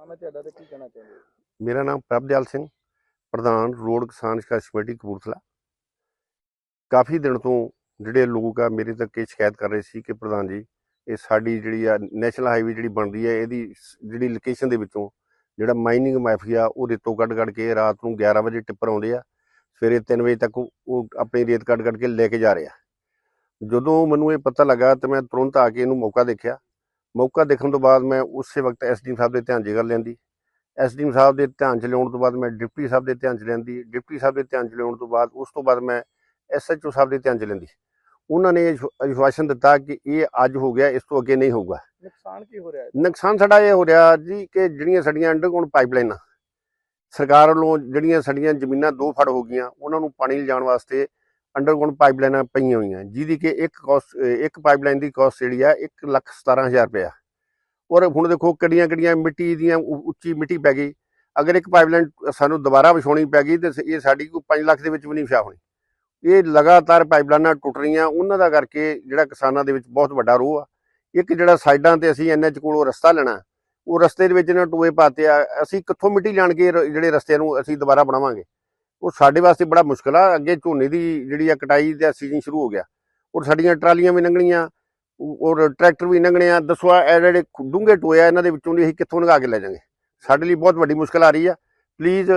ਹਾਂ, ਮੈਂ ਤੁਹਾਡਾ ਤੇ ਕੀ ਕਹਿਣਾ ਚਾਹੁੰਦੇ? ਹੋ? ਮੇਰਾ ਨਾਮ ਪ੍ਰਭਦਿਆਲ ਸਿੰਘ, ਪ੍ਰਧਾਨ ਰੋਡ ਕਿਸਾਨ ਸੰਘਰਸ਼ ਕਮੇਟੀ, ਕਪੂਰਥਲਾ। ਕਾਫੀ ਦਿਨ ਤੋਂ ਜਿਹੜੇ ਲੋਕ ਆ, ਮੇਰੇ ਤੱਕ ਇਹ ਸ਼ਿਕਾਇਤ ਕਰ ਰਹੇ ਸੀ ਕਿ ਪ੍ਰਧਾਨ ਜੀ, ਇਹ ਸਾਡੀ ਜਿਹੜੀ ਆ ਨੈਸ਼ਨਲ ਹਾਈਵੇ ਜਿਹੜੀ ਬਣਦੀ ਹੈ ਇਹਦੀ ਸ- ਜਿਹੜੀ ਲੋਕੇਸ਼ਨ ਦੇ ਵਿੱਚੋਂ ਜਿਹੜਾ ਮਾਈਨਿੰਗ ਮਾਫੀਆ, ਉਹ ਰੇਤੋਂ ਕੱਢ ਕੱਢ ਕੇ ਰਾਤ ਨੂੰ 11 ਵਜੇ ਟਿੱਪਰ ਆਉਂਦੇ ਆ, ਸਵੇਰੇ 3 ਵਜੇ ਤੱਕ ਉਹ ਉਹ ਆਪਣੀ ਰੇਤ ਕੱਢ ਕੱਢ ਕੇ ਲੈ ਕੇ ਜਾ ਰਿਹਾ ਜਦੋਂ ਮੈਨੂੰ ਇਹ ਪਤਾ ਲੱਗਾ ਤੇ ਮੈਂ ਤੁਰੰਤ ਆ ਕੇ ਇਹਨੂੰ ਮੌਕਾ ਦੇਖਿਆ। ਮੌਕਾ ਦੇਖਣ ਤੋਂ ਬਾਅਦ ਮੈਂ ਉਸੇ ਵਕਤ ਐਸਡੀ ਸਾਹਿਬ ਦੇ ਧਿਆਨ 'ਚ ਗੱਲ ਲੈਂਦੀ। ਐਸਡੀਐਮ ਸਾਹਿਬ ਦੇ ਧਿਆਨ ਚ ਲਿਆਉਣ ਤੋਂ ਬਾਅਦ ਮੈਂ ਡਿਪਟੀ ਸਾਹਿਬ ਦੇ ਧਿਆਨ ਚ ਲੈਂਦੀ। ਡਿਪਟੀ ਸਾਹਿਬ ਦੇ ਧਿਆਨ ਚ ਲਿਆਉਣ ਤੋਂ ਬਾਅਦ ਉਸ ਤੋਂ ਬਾਅਦ ਮੈਂ ਐਸਐਚਓ ਸਾਹਿਬ ਦੇ ਧਿਆਨ ਚ ਲੈਂਦੀ। ਉਹਨਾਂ ਨੇ ਇਹ ਵਿਸ਼ਵਾਸਨ ਦਿੱਤਾ ਕਿ ਇਹ ਅੱਜ ਹੋ ਗਿਆ ਇਸ ਤੋਂ ਅੱਗੇ ਨਹੀਂ ਹੋਊਗਾ। ਨੁਕਸਾਨ ਕੀ ਹੋ ਰਿਹਾ ਹੈ? ਨੁਕਸਾਨ ਸਾਡਾ ਇਹ ਹੋ ਰਿਹਾ ਜੀ ਕਿ ਜਿਹੜੀਆਂ ਸਾਡੀਆਂ ਅੰਡਰਗਰਾਉਂਡ ਪਾਈਪਲਾਈਨਾਂ ਸਰਕਾਰ ਵੱਲੋਂ ਜਿਹੜੀਆਂ ਸਾਡੀਆਂ ਜ਼ਮੀਨਾਂ ਦੋ ਫੜ ਹੋ ਗਈਆਂ ਉਹਨਾਂ ਨੂੰ ਪਾਣੀ ਲਿਜਾਣ ਵਾਸਤੇ ਅੰਡਰਗਰਾਉਂਡ ਪਾਈਪਲਾਈਨਾਂ ਪਈਆਂ ਹੋਈਆਂ। ਜਿਹਦੀ ਕਿ ਇੱਕ ਕੋਸਟ ਇੱਕ ਪਾਈਪਲਾਈਨ ਦੀ ਕੋਸਟ ਜਿਹੜੀ ਆ 117000 ਰੁਪਇਆ। ਔਰ ਹੁਣ ਦੇਖੋ ਕਿੱਡੀਆਂ ਕਿੱਡੀਆਂ ਮਿੱਟੀ ਦੀਆਂ ਉ- ਉੱਚੀ ਮਿੱਟੀ ਪੈ ਗਈ। ਅਗਰ ਇੱਕ ਪਾਈਪਲਾਈਨ ਸਾਨੂੰ ਦੁਬਾਰਾ ਵਿਛਾਉਣੀ ਪੈ ਗਈ ਤੇ ਇਹ ਸਾਡੀ ਕੋਈ 5 ਲੱਖ ਦੇ ਵਿੱਚ ਵੀ ਨਹੀਂ ਵਿਛਾ ਹੋਣੀ। ਇਹ ਲਗਾਤਾਰ ਪਾਈਪਲਾਈਨਾਂ ਟੁੱਟ ਰਹੀਆਂ। ਉਹਨਾਂ ਦਾ ਕਰਕੇ ਜਿਹੜਾ ਕਿਸਾਨਾਂ ਦੇ ਵਿੱਚ ਬਹੁਤ ਵੱਡਾ ਰੋਹ ਆ। ਇੱਕ ਜਿਹੜਾ ਸਾਈਡਾਂ ਤੇ ਅਸੀਂ ਐਨਐਚ ਕੋਲੋਂ ਰਸਤਾ ਲੈਣਾ, ਉਹ ਰਸਤੇ ਦੇ ਵਿੱਚ ਇਹਨਾਂ ਟੋਏ ਪਾਤੇ ਆ। ਅਸੀਂ ਕਿੱਥੋਂ ਮਿੱਟੀ ਲਿਆਣ ਕੇ ਰ- ਜਿਹੜੇ ਰਸਤੇ ਨੂੰ ਅਸੀਂ ਦੁਬਾਰਾ ਬਣਾਵਾਂਗੇ? ਉਹ ਸਾਡੇ ਵਾਸਤੇ ਬੜਾ ਮੁਸ਼ਕਲ ਆ। ਅੱਗੇ ਝੋਨੇ ਦੀ ਜਿਹੜੀ ਆ ਕਟਾਈ ਦਾ ਸੀਜ਼ਨ ਸ਼ੁਰੂ ਹੋ ਗਿਆ। ਔਰ ਸਾਡੀਆਂ ਟਰਾਲੀਆਂ ਵੀ ਲੰਘਣੀਆਂ ਔਰ ਟਰੈਕਟਰ ਵੀ ਲੰਘਣੇ ਆ। ਦੱਸੋ ਆ ਇਹ ਜਿਹੜੇ ਡੂੰਘੇ ਟੋਏ ਆ ਇਹਨਾਂ ਦੇ ਵਿੱਚੋਂ ਦੀ ਅਸੀਂ ਕਿੱਥੋਂ ਲੰਘਾ ਕੇ ਲੈ ਜਾਵਾਂਗੇ? ਸਾਡੇ ਲਈ ਬਹੁਤ ਵੱਡੀ ਮੁਸ਼ਕਲ ਆ ਰਹੀ ਆ। ਪਲੀਜ਼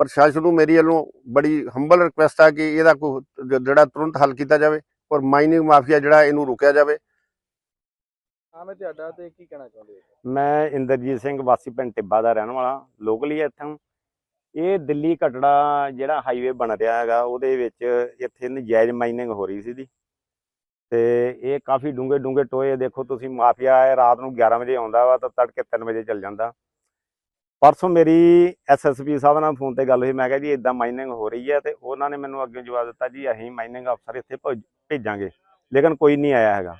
ਪ੍ਰਸ਼ਾਸਨ ਨੂੰ ਮੇਰੀ ਵੱਲੋਂ ਬੜੀ ਹੰਬਲ ਰਿਕੁਐਸਟ ਆ ਕਿ ਇਹਦਾ ਕੋਈ ਜਿਹੜਾ ਤੁਰੰਤ ਹੱਲ ਕੀਤਾ ਜਾਵੇ ਔਰ ਮਾਈਨਿੰਗ ਮਾਫੀਆ ਜਿਹੜਾ ਇਹਨੂੰ ਰੋਕਿਆ ਜਾਵੇ। ਹਾਂ ਮੈਂ ਤੁਹਾਡਾ ਤੇ ਕੀ ਕਹਿਣਾ ਚਾਹੁੰਦੇ ਹੋ? ਮੈਂ ਇੰਦਰਜੀਤ ਸਿੰਘ ਵਾਸੀ ਪਿੰਡ ਟਿੱਬਾ ਦਾ ਰਹਿਣ ਵਾਲਾ। ਲੋਕਲੀ ਇੱਥੋਂ। ਇਹ ਦਿੱਲੀ ਕਟੜਾ ਜਿਹੜਾ ਹਾਈਵੇ ਬਣ ਰਿਹਾ ਹੈਗਾ, ਉਹਦੇ ਵਿੱਚ ਇੱਥੇ ਨਜਾਇਜ਼ ਮਾਈਨਿੰਗ ਹੋ ਰਹੀ ਸੀ ਦੀ ਤੇ ਇਹ ਕਾਫੀ ਡੂੰਘੇ ਡੂੰਘੇ ਟੋਏ, ਦੇਖੋ ਤੁਸੀਂ ਮਾਫੀਆ ਹੈ ਰਾਤ ਨੂੰ 11 ਵਜੇ ਆਉਂਦਾ ਵਾ ਤਾਂ ਤੜਕੇ 3 ਵਜੇ ਚੱਲ ਜਾਂਦਾ। ਪਰਸੋਂ ਮੇਰੀ ਐਸਐਸਪੀ ਸਾਹਿਬ ਨਾਲ ਫੋਨ ਤੇ ਗੱਲ ਹੋਈ, ਮੈਂ ਕਿਹਾ ਜੀ ਇਦਾਂ ਮਾਈਨਿੰਗ ਹੋ ਰਹੀ ਹੈ ਤੇ ਉਹਨਾਂ ਨੇ ਮੈਨੂੰ ਅੱਗੇ ਜਵਾਬ ਦਿੱਤਾ ਜੀ, ਅਸੀਂ ਮਾਈਨਿੰਗ ਅਫਸਰ ਇੱਥੇ ਭੇਜ- ਭੇਜਾਂਗੇ, ਲੇਕਿਨ ਕੋਈ ਨਹੀਂ ਆਇਆ ਹੈਗਾ।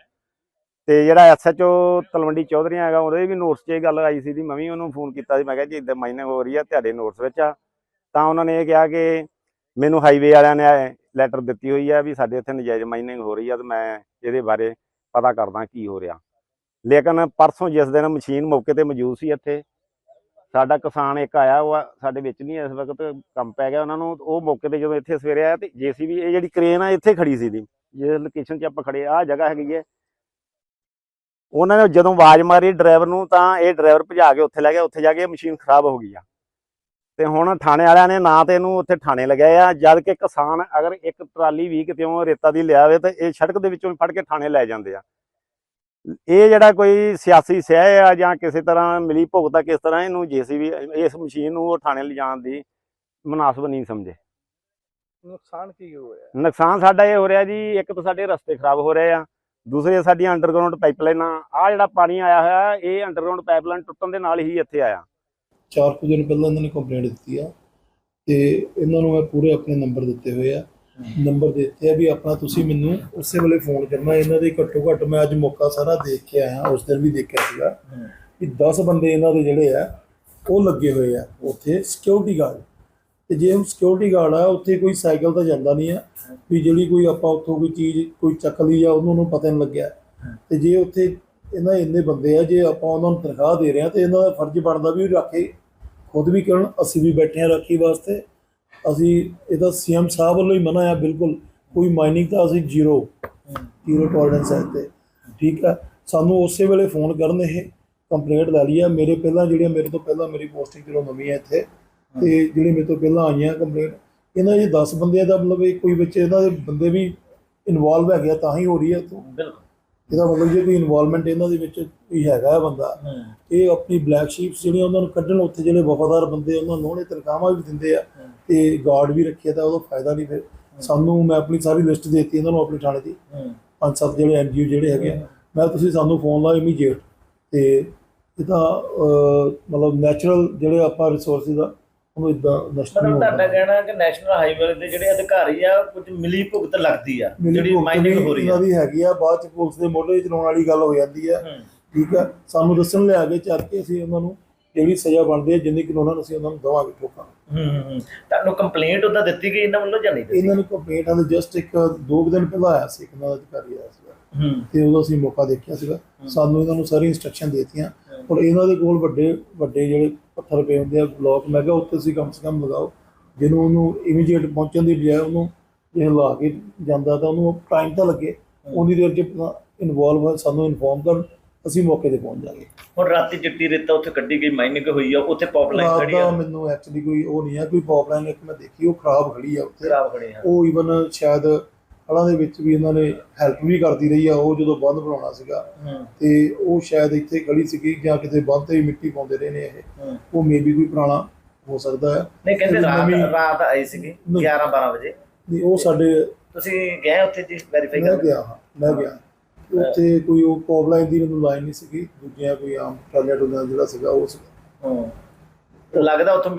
ਤੇ ਜਿਹੜਾ ਐਸਐਚਓ ਤਲਵੰਡੀ ਚੌਧਰੀ ਹੈਗਾ, ਉਹਦੇ ਵੀ ਨੋਟਸ 'ਚ ਇਹ ਗੱਲ ਆਈ ਸੀ ਦੀ ਮੈਂ ਵੀ ਉਹਨੂੰ ਫੋਨ ਕੀਤਾ ਸੀ। ਮੈਂ ਕਿਹਾ ਜੀ, ਇਦਾਂ ਮਾਈਨਿੰਗ ਹੋ ਰਹੀ ਆ ਤੁਹਾਡੇ ਨੋਟਸ ਵਿੱਚ ਆ। ਤਾਂ ਉਹਨਾਂ ਨੇ ਇਹ ਕਿਹਾ ਕਿ ਮੈਨੂੰ ਹਾਈਵੇ ਵਾਲਿਆਂ ਨੇ ਲੈਟਰ ਦਿੱਤੀ ਹੋਈ ਆ ਵੀ ਸਾਡੇ ਇੱਥੇ ਨਜਾਇਜ਼ ਮਾਈਨਿੰਗ ਹੋ ਰਹੀ ਆ ਤੇ ਮੈਂ ਇਹਦੇ ਬਾਰੇ ਪਤਾ ਕਰਦਾ ਕੀ ਹੋ ਰਿਹਾ। ਲੇਕਿਨ ਪਰਸੋਂ ਜਿਸ ਦਿਨ ਮਸ਼ੀਨ ਮੌਕੇ ਤੇ ਮੌਜੂਦ ਸੀ ਇੱਥੇ, ਸਾਡਾ ਕਿਸਾਨ ਇੱਕ ਆਇਆ, ਉਹ ਸਾਡੇ ਵਿੱਚ ਨਹੀਂ ਇਸ ਵਕਤ ਕੰਮ ਪੈ ਗਿਆ ਉਹਨਾਂ ਨੂੰ। ਉਹ ਮੌਕੇ ਤੇ ਜਦੋਂ ਇੱਥੇ ਸਵੇਰੇ ਆਇਆ ਤੇ ਜੀਸੀਬੀ, ਇਹ ਜਿਹੜੀ ਕ੍ਰੇਨ ਆ, ਇੱਥੇ ਖੜੀ ਸੀ ਦੀ ਜਿਸ ਲੋਕੇਸ਼ਨ 'ਚ ਆਪਾਂ ਖੜੇ ਆ, ਆਹ ਜਗ੍ਹਾ ਹੈਗੀ ਹੈ ਉਹਨਾਂ ਨੇ ਜਦੋਂ ਆਵਾਜ਼ ਮਾਰੀ ਡਰਾਈਵਰ ਨੂੰ ਤਾਂ ਇਹ ਡਰਾਈਵਰ ਭਜਾ ਕੇ ਉੱਥੇ ਲੈ ਗਿਆ ਉੱਥੇ ਜਾ ਕੇ ਮਸ਼ੀਨ ਖਰਾਬ ਹੋ ਗਈ ਆ। ਤੇ ਹੁਣ ਥਾਣੇ ਵਾਲਿਆਂ ਨੇ ਨਾ ਤੇ ਇਹਨੂੰ ਉੱਥੇ ਥਾਣੇ ਲਗਾਏ ਆ ਜਦ ਕਿ ਕਿਸਾਨ ਅਗਰ ਇੱਕ ਟਰਾਲੀ ਵੀ ਕਿਤੇੋਂ ਰੇਤਾ ਦੀ ਲਿਆਵੇ ਤਾਂ ਇਹ ਸੜਕ ਦੇ ਵਿੱਚੋਂ ਫੜ ਕੇ ਥਾਣੇ ਲੈ ਜਾਂਦੇ ਆ। ਇਹ ਜਿਹੜਾ ਕੋਈ ਸਿਆਸੀ ਸਹਿ ਆ ਜਾਂ ਕਿਸੇ ਤਰ੍ਹਾਂ ਮਿਲੀ ਭੁਗਤਾ ਕਿਸ ਤਰ੍ਹਾਂ ਇਹਨੂੰ ਜੀਸੀਬੀ ਇਸ ਮਸ਼ੀਨ ਨੂੰ ਉਹ ਥਾਣੇ ਲਿਜਾਣ ਦੀ ਮਨਾਸਬ ਨਹੀਂ ਸਮਝੇ। ਨੁਕਸਾਨ ਕੀ ਹੋ ਰਿਹਾ? ਨੁਕਸਾਨ ਸਾਡਾ ਇਹ ਹੋ ਰਿਹਾ ਜੀ ਇੱਕ ਤਾਂ ਸਾਡੇ ਰਸਤੇ ਖਰਾਬ ਹੋ ਰਹੇ ਆ ਦੂਸਰੇ ਸਾਡੀਆਂ ਅੰਡਰਗਰਾਉਂਡ ਪਾਈਪਲਾਈਨਾਂ ਆ। ਜਿਹੜਾ ਪਾਣੀ ਆਇਆ ਹੋਇਆ, ਇਹ ਅੰਡਰਗਰਾਉਂਡ ਪਾਈਪਲਾਈਨ ਟੁੱਟਣ ਦੇ ਨਾਲ ਹੀ ਇੱਥੇ ਆਇਆ। ਚਾਰ ਕੁ ਦਿਨ ਪਹਿਲਾਂ ਇਹਨਾਂ ਨੇ ਕੰਪਲੇਂਟ ਦਿੱਤੀ ਆ। ਤੇ ਇਹਨਾਂ ਨੂੰ ਮੈਂ ਪੂਰੇ ਆਪਣੇ ਨੰਬਰ ਦਿੱਤੇ ਹੋਏ ਆ। ਨੰਬਰ ਦਿੱਤੇ ਆ ਵੀ ਆਪਣਾ ਤੁਸੀਂ ਮੈਨੂੰ ਉਸੇ ਵੇਲੇ ਫੋਨ ਕਰਨਾ। ਇਹਨਾਂ ਦੇ ਘੱਟੋ ਘੱਟ ਮੈਂ ਅੱਜ ਮੌਕਾ ਸਾਰਾ ਦੇਖ ਕੇ ਆਇਆ, ਉਸ ਦਿਨ ਵੀ ਦੇਖਿਆ ਸੀਗਾ। ਕਿ 10 ਬੰਦੇ ਇਹਨਾਂ ਦੇ ਜਿਹੜੇ ਆ, ਉਹ ਲੱਗੇ ਹੋਏ ਆ ਉੱਥੇ ਸਿਕਿਉਰਿਟੀ ਗਾਰਡ ਤੇ ਜੇ ਹੁਣ ਸਿਕਿਉਰਿਟੀ ਗਾਰਡ ਆ, ਉੱਥੇ ਕੋਈ ਸਾਈਕਲ ਤਾਂ ਜਾਂਦਾ ਨਹੀਂ ਆ, ਵੀ ਜਿਹੜੀ ਕੋਈ ਆਪਾਂ ਉੱਥੋਂ ਕੋਈ ਚੀਜ਼ ਕੋਈ ਚੱਕ ਲਈ ਆ, ਉਹਨੂੰ ਨੂੰ ਪਤਾ ਨਹੀਂ ਲੱਗਿਆ। ਤੇ ਜੇ ਉੱਥੇ ਇਹਨਾਂ ਇੰਨੇ ਬੰਦੇ ਆ, ਜੇ ਆਪਾਂ ਉਹਨਾਂ ਨੂੰ ਤਨਖਾਹ ਦੇ ਰਹੇ ਆ, ਤੇ ਇਹਨਾਂ ਦਾ ਫਰਜ਼ ਬਣਦਾ ਵੀ ਰੱਖੇ ਖੁਦ ਵੀ ਕਰਨ, ਅਸੀਂ ਵੀ ਬੈਠੇ ਆ ਰਾਖੀ ਵਾਸਤੇ। ਅਸੀਂ ਇਹਦਾ ਸੀਐਮ ਸਾਹਿਬ ਵੱਲੋਂ ਹੀ ਮਨਾ ਆ, ਬਿਲਕੁਲ। ਕੋਈ ਮਾਈਨਿੰਗ ਤਾਂ ਅਸੀਂ ਜ਼ੀਰੋ ਜ਼ੀਰੋ ਟੋਲਰੈਂਸ ਹੈ ਤੇ ਠੀਕ ਆ? ਸਾਨੂੰ ਉਸੇ ਵੇਲੇ ਫੋਨ ਕਰਨ, ਇਹ ਕੰਪਲੇਂਟ ਲੈ ਲਈ ਆ। ਮੇਰੇ ਪਹਿਲਾਂ ਜਿਹੜੀਆਂ, ਮੇਰੇ ਤੋਂ ਪਹਿਲਾਂ ਮੇਰੀ ਪੋਸਟਿੰਗ ਜਦੋਂ ਨਵੀਂ ਹੈ ਇੱਥੇ ਤੇ ਜਿਹੜੇ ਮੇਰੇ ਤੋਂ ਪਹਿਲਾਂ ਆਈਆਂ ਕੰਪਲੇਂਟ ਇਹਨਾਂ ਦੇ 10 ਬੰਦਿਆਂ ਦਾ ਮਤਲਬ ਇਹ ਕੋਈ ਵਿੱਚ ਇਹਨਾਂ ਦੇ ਬੰਦੇ ਵੀ ਇਨਵੋਲਵ ਹੈਗੇ ਆ ਤਾਂ ਹੀ ਹੋ ਰਹੀ ਹੈ ਇੱਥੋਂ। ਬਿਲਕੁਲ। ਇਹਦਾ ਮਤਲਬ ਜੇ ਕੋਈ ਇਨਵੋਲਵਮੈਂਟ ਇਹਨਾਂ ਦੇ ਵਿੱਚ ਕੋਈ ਹੈਗਾ ਹੈ। ਬੰਦਾ ਇਹ ਆਪਣੀ ਬਲੈਕ ਸ਼ੀਪਸ ਜਿਹੜੀਆਂ ਉਹਨਾਂ ਨੂੰ ਕੱਢਣ ਉੱਥੇ ਜਿਹੜੇ ਵਫਾਦਾਰ ਬੰਦੇ ਉਹਨਾਂ ਨੂੰ ਉਹਨੇ ਤਨਖਾਹਾਂ ਵੀ ਦਿੰਦੇ ਆ ਤੇ ਗਾਰਡ ਵੀ ਰੱਖਿਆ ਤਾਂ ਉਹਦਾ ਫਾਇਦਾ ਨਹੀਂ ਫਿਰ। ਸਾਨੂੰ ਮੈਂ ਆਪਣੀ ਸਾਰੀ ਲਿਸਟ ਦੇਤੀ ਇਹਨਾਂ ਨੂੰ ਆਪਣੀ ਥਾਣੇ ਦੀ। ਪੰਜ ਸੱਤ ਜਿਹੜੇ ਐਨਜੀਓ ਜਿਹੜੇ ਹੈਗੇ ਆ ਮੈਂ ਤੁਸੀਂ ਸਾਨੂੰ ਫੋਨ ਲਾਓ ਇਮੀਡੀਏਟ ਤੇ ਇਹ ਤਾਂ ਅਹ, ਮਤਲਬ ਨੈਚੁਰਲ ਜਿਹੜੇ ਆਪਾਂ ਰਿਸੋਰਸਿਸ ਆ ਉਹਨੂੰ ਇਦਾਂ ਨਸ਼ਟ ਨਹੀਂ ਮਤਲਬ ਤੁਹਾਡਾ ਹੋਣਾ। ਕਹਿਣਾ ਕਿ ਨੈਸ਼ਨਲ ਹਾਈਵੇ ਦੇ ਜਿਹੜੇ ਅਧਿਕਾਰੀ ਆ ਕੁਝ ਮਿਲੀ ਭੁਗਤ ਲੱਗਦੀ ਆ ਜਿਹੜੀ ਮਾਈਨਿੰਗ ਵੀ ਹੋ ਰਹੀ ਆ। ਦੀ ਹੈਗੀ ਆ ਬਾਅਦ ਚ ਪੁਲਿਸ ਦੇ ਮੋਢੇ ਚਲਾਉਣ ਵਾਲੀ ਗੱਲ ਹੋ ਜਾਂਦੀ ਆ। ਹੂੰ। ਠੀਕ ਆ? ਸਾਨੂੰ ਦੱਸਣ ਲਿਆ ਕੇ ਚੱਲ ਕੇ ਅਸੀਂ ਉਹਨਾਂ ਨੂੰ ਜਿਹੜੀ ਸਜ਼ਾ ਬਣਦੀ ਹੈ ਜਿੰਨੀ ਕਾਨੂੰਨਾਂ ਨੂੰ ਅਸੀਂ ਉਹਨਾਂ ਨੂੰ ਦਵਾਂਗੇ ਠੋਕਾਂ ਹੂੰ ਹੂੰ, ਹੂੰ। ਤੁਹਾਨੂੰ ਕੰਪਲੇਂਟ ਉਹਦਾ ਦਿੱਤੀ ਗਈ ਇਹਨਾਂ ਵੱਲੋਂ ਜਾਂ ਨਹੀਂ ਦਿੱਤੀ? ਇਹਨਾਂ ਨੂੰ ਕੰਪਲੇਂਟ ਹਾਲੇ ਜਸਟ ਇੱਕ ਦੋ ਕੁ ਦਿਨ ਪਹਿਲਾਂ ਆਇਆ ਸੀ ਇੱਕ ਇਹਨਾਂ ਦਾ ਅਧਿਕਾਰੀ ਆਇਆ ਸੀਗਾ। ਹੂੰ। ਤੇ ਉਦੋਂ ਅਸੀਂ ਮੌਕਾ ਦੇਖਿਆ ਸੀਗਾ। ਸਾਨੂੰ ਇਹਨਾਂ ਨੂੰ ਸਾਰੀ ਇੰਸਟਰਕਸ਼ਨ ਦੇਤੀਆਂ। ਔਰ ਇਹਨਾਂ ਦੇ ਕੋਲ ਵੱਡੇ ਵੱਡੇ ਜਿਹੜੇ ਪੱਥਰ ਪਏ ਹੁੰਦੇ ਆ ਬਲੌਕ ਮੈਂ ਕਿਹਾ ਉੱਤੇ ਤੁਸੀਂ ਕਮ ਸੇ ਕਮ ਲਗਾਓ। ਜਿਹਨੂੰ ਉਹਨੂੰ ਇਮੀਡੀਏਟ ਪਹੁੰਚਣ ਦੀ ਬਜਾਏ ਉਹਨੂੰ ਜੇ ਲਾ ਕੇ ਜਾਂਦਾ ਤਾਂ ਉਹਨੂੰ ਟਾਈਮ ਤਾਂ ਲੱਗੇ ਉਨੀ ਦੇਰ ਚ ਇਨਵੋਲਵ ਸਾਨੂੰ ਇਨਫੋਰਮ ਕਰਨ ਅਸੀਂ ਮੌਕੇ ਤੇ ਪਹੁੰਚ ਜਾਾਂਗੇ। ਹੁਣ ਰਾਤੀ ਚਿੱਟੀ ਰੇਤਾ ਉੱਥੇ ਕੱਢੀ ਗਈ ਮਾਈਨਿੰਗ ਹੋਈ ਆ ਉੱਥੇ ਪਾਪਲਾਈਨ ਰਾਤ ਖੜੀ ਆ। ਮੈਨੂੰ ਐਕਚੁਅਲੀ ਕੋਈ ਉਹ ਨਹੀਂ ਹੈ ਕੋਈ ਪਾਈਪਲਾਈਨ ਇੱਕ ਮੈਂ ਦੇਖੀ ਉਹ ਖਰਾਬ ਖੜੀ ਆ ਉੱਥੇ। ਖਰਾਬ ਖੜੇ ਆ। ਉਹ ਈਵਨ ਸ਼ਾਇਦ ਹੜ੍ਹਾਂ ਦੇ ਵਿੱਚ ਵੀ ਇਹਨਾਂ ਨੇ ਹੈਲਪ ਵੀ ਕਰਦੀ ਰਹੀ ਆ ਉਹ ਜਦੋਂ ਬੰਦ ਬਣਾਉਣਾ ਸੀਗਾ ਤੇ ਉਹ ਸ਼ਾਇਦ ਇੱਥੇ ਗਲੀ ਸੀਗੀ ਜਾਂ ਕਿਤੇ ਬੰਦ ਤੇ ਮਿੱਟੀ ਪਾਉਂਦੇ ਰਹੇ ਨੇ ਇਹ। ਉਹ ਮੇਬੀ ਕੋਈ ਪੁਰਾਣਾ ਹੋ ਸਕਦਾ ਹੈ। ਨਹੀਂ ਕਹਿੰਦੇ ਰਾਤ ਆਈ ਸੀਗੀ ਨਹੀਂ। 11 12 ਵਜੇ। ਨਹੀਂ ਉਹ ਸਾਡੇ ਤੁਸੀਂ ਗਏ ਉੱਥੇ ਜੀ ਵੈਰੀਫਾਈ ਕਰਨ? ਗਿਆ ਮੈਂ ਗਿਆ। ਉੱਥੇ ਕੋਈ ਉਹ ਪਾਈਪਲਾਈਨ ਦੀ ਮੈਨੂੰ ਲਾਈਨ ਨਹੀਂ ਸੀਗੀ ਦੂਜਿਆਂ ਕੋਈ ਆਮ ਟਰਾਲੀਆਂ ਟੁਲੀਆਂ ਜਿਹੜਾ ਸੀਗਾ ਉਹ ਸੀਗਾ। ਹੂੰ। ਲੱਗਦਾ ਉੱਥੋਂ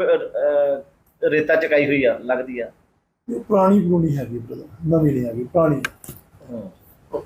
ਰੇਤਾ ਚਕਾਈ ਹੋਈ ਆ ਲੱਗਦੀ ਆ। ਇਹ ਪੁਰਾਣੀ ਪੁਰਾਣੀ ਹੈਗੀ ਬ੍ਰਦਰ ਨਵੀਂ ਨਹੀਂ ਹੈਗੀ ਪੁਰਾਣੀ। ਹੂੰ।